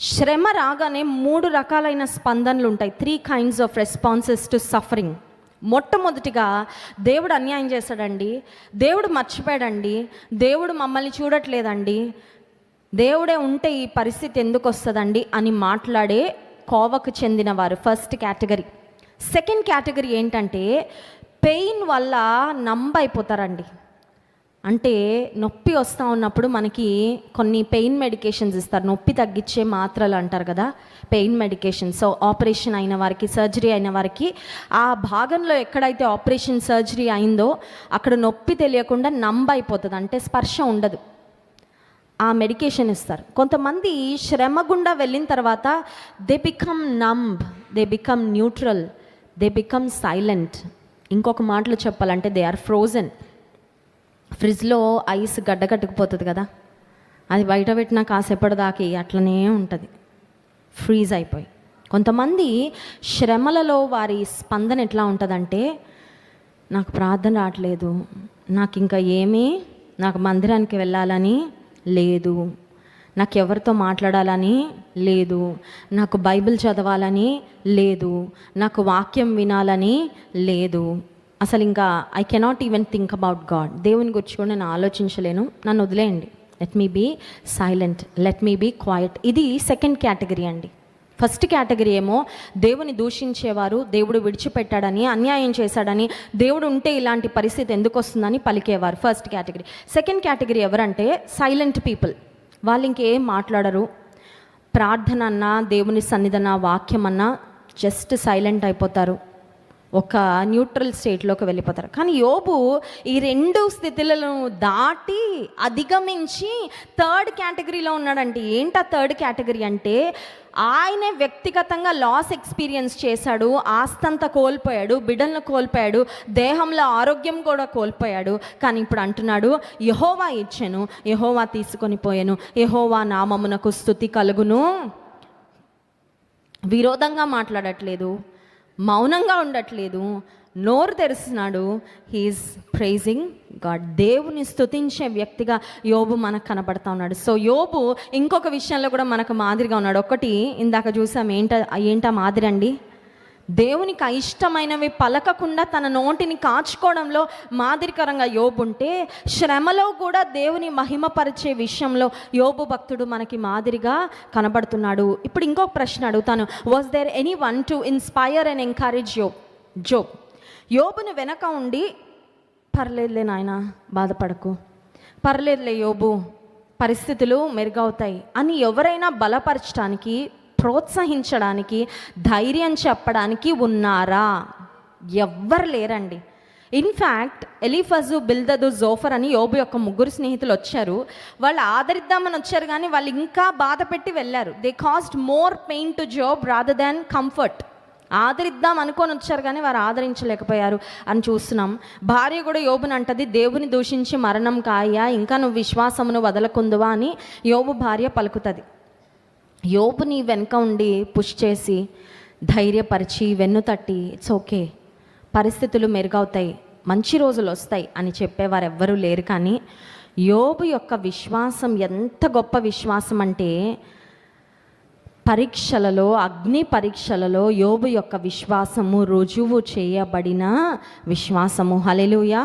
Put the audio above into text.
శ్రమ రాగానే మూడు రకాలైన స్పందనలు ఉంటాయి three kinds of responses to suffering మొట్టమొదటిగా దేవుడు అన్యాయం చేశాడండి. దేవుడు మర్చిపోయాడండి. దేవుడు మమ్మల్ని చూడట్లేదండి. దేవుడే ఉంటే ఈ పరిస్థితి ఎందుకు వస్తుందండి అని మాట్లాడే కోవకు చెందిన వారు ఫస్ట్ కేటగిరీ సెకండ్ కేటగిరీ ఏంటంటే పెయిన్ వల్ల నంబైపోతారండి అంటే నొప్పి వస్తూ ఉన్నప్పుడు మనకి కొన్ని పెయిన్ మెడికేషన్స్ ఇస్తారు. నొప్పి తగ్గించే మాత్రలు అంటారు కదా పెయిన్ మెడికేషన్. సో ఆపరేషన్ అయిన వారికి సర్జరీ అయిన వారికి ఆ భాగంలో ఎక్కడైతే ఆపరేషన్ సర్జరీ అయిందో అక్కడ నొప్పి తెలియకుండా నంబ్ అయిపోతుంది అంటే స్పర్శ ఉండదు. ఆ మెడికేషన్ ఇస్తారు. కొంతమంది శ్రమ గుండా వెళ్ళిన తర్వాత they become numb they become neutral they become silent. ఇంకొక మాటలో చెప్పాలంటే దే ఆర్ ఫ్రోజన్. ఫ్రిడ్జ్లో ఐస్ గడ్డకట్టుకుపోతుంది కదా అది బయట పెట్టినా కాసేపటిదాకి అట్లనే ఉంటుంది. ఫ్రీజ్ అయిపోయి. కొంతమంది శ్రమలలో వారి స్పందన ఎట్లా ఉంటుందంటే నాకు ప్రార్థన రావట్లేదు నాకు ఇంకా ఏమీ నాకు మందిరానికి వెళ్ళాలని లేదు నాకు ఎవరితో మాట్లాడాలని లేదు నాకు బైబిల్ చదవాలని లేదు నాకు వాక్యం వినాలని లేదు. అసలు ఇంకా I cannot even think about God దేవుని గురించి కూడా నేను ఆలోచించలేను. నన్ను వదిలేయండి. Let me be silent let me be quiet ఇది సెకండ్ కేటగిరీ అండి. ఫస్ట్ కేటగిరీ ఏమో దేవుని దూషించేవారు దేవుడు విడిచిపెట్టాడని అన్యాయం చేశాడని దేవుడు ఉంటే ఇలాంటి పరిస్థితి ఎందుకు వస్తుందని పలికేవారు. ఫస్ట్ కేటగిరీ సెకండ్ కేటగిరీ ఎవరంటే సైలెంట్ పీపుల్ వాళ్ళు ఇంకేం మాట్లాడరు? ప్రార్థన అన్నా దేవుని సన్నిధన వాక్యం అన్నా జస్ట్ సైలెంట్ అయిపోతారు. ఒక న్యూట్రల్ స్టేట్లోకి వెళ్ళిపోతారు. కానీ యోబు ఈ రెండు స్థితులను దాటి అధిగమించి థర్డ్ కేటగిరీలో ఉన్నాడంటే ఏంటి ఆ థర్డ్ కేటగిరీ అంటే ఆయనే వ్యక్తిగతంగా లాస్ ఎక్స్పీరియన్స్ చేశాడు ఆస్తంతా కోల్పోయాడు బిడ్డలను కోల్పోయాడు దేహంలో ఆరోగ్యం కూడా కోల్పోయాడు. కానీ ఇప్పుడు అంటున్నాడు యహోవా ఇచ్చాను యహోవా తీసుకొని పోయాను యహోవా నామమునకు స్థుతి కలుగును. విరోధంగా మాట్లాడట్లేదు. మౌనంగా ఉండట్లేదు. నోరు తెరుస్తున్నాడు హీఈస్ ప్రైజింగ్ గాడ్ దేవుని స్తుతించే వ్యక్తిగా యోబు మనకు కనబడతా ఉన్నాడు. సో యోబు ఇంకొక విషయంలో కూడా మనకు మాదిరిగా ఉన్నాడు. ఒకటి ఇందాక చూసాం ఏంట ఏంటా మాదిరి అండి దేవునికి అయిష్టమైనవి పలకకుండా తన నోటిని కాచుకోవడంలో మాదిరికరంగా యోబు ఉంటే శ్రమలో కూడా దేవుని మహిమపరిచే విషయంలో యోబు భక్తుడు మనకి మాదిరిగా కనబడుతున్నాడు. ఇప్పుడు ఇంకొక ప్రశ్న అడుగుతాను. Was there any one to inspire and encourage యోబ్ Job యోబును వెనక ఉండి పర్లేదులే నాయన బాధపడకు. పర్లేదులే యోబు పరిస్థితులు మెరుగవుతాయి. అని ఎవరైనా బలపరచడానికి ప్రోత్సహించడానికి ధైర్యం చెప్పడానికి ఉన్నారా? ఎవ్వరు లేరండి. ఇన్ఫ్యాక్ట్ ఎలిఫజు బిల్దదు జోఫర్ అని యోబు యొక్క ముగ్గురు స్నేహితులు వచ్చారు. వాళ్ళు ఆదరిద్దామని వచ్చారు కానీ వాళ్ళు ఇంకా బాధ పెట్టి వెళ్ళారు. They cast more pain to Job rather than comfort ఆదరిద్దాం అనుకొని వచ్చారు కానీ వారు ఆదరించలేకపోయారు అని చూస్తున్నాం. భార్య కూడా యోబుని అంటది దేవుని దూషించి మరణం కాయ ఇంకా నువ్వు విశ్వాసమును వదలకుందువా అని యోబు భార్య పలుకుతుంది. యోపుని వెనుక ఉండి పుష్ చేసి ధైర్యపరిచి వెన్ను తట్టి ఇట్స్ ఓకే పరిస్థితులు మెరుగవుతాయి. మంచి రోజులు వస్తాయి అని చెప్పేవారు ఎవ్వరూ లేరు కానీ యోబు యొక్క విశ్వాసం ఎంత గొప్ప విశ్వాసం అంటే పరీక్షలలో అగ్ని పరీక్షలలో యోబు యొక్క విశ్వాసము రుజువు చేయబడిన విశ్వాసము. హలెలుయా